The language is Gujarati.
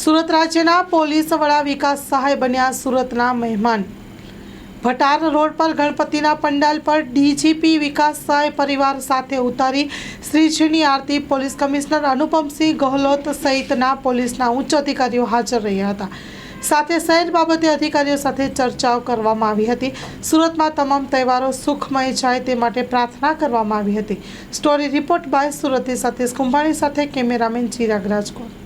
સુરત રાજ્યના પોલીસ વડા વિકાસ સહાય બન્યા સુરતના મહેમાન. ભટાર રોડ પર ગણપતિના પંડાલ પર ડીજીપી વિકાસ સહાય પરિવાર સાથે ઉતારી શ્રીજીની આરતી. પોલીસ કમિશનર અનુપમસિંહ ગહલોત સહિતના પોલીસના ઉચ્ચ અધિકારીઓ હાજર રહ્યા હતા. સાથે શહેર બાબતે અધિકારીઓ સાથે ચર્ચાઓ કરવામાં આવી હતી. સુરતમાં તમામ તહેવારો સુખમય જાય તે માટે પ્રાર્થના કરવામાં આવી હતી. Story report by Surti Satish Kumbhani સાથે cameraman Chirag Rajkot.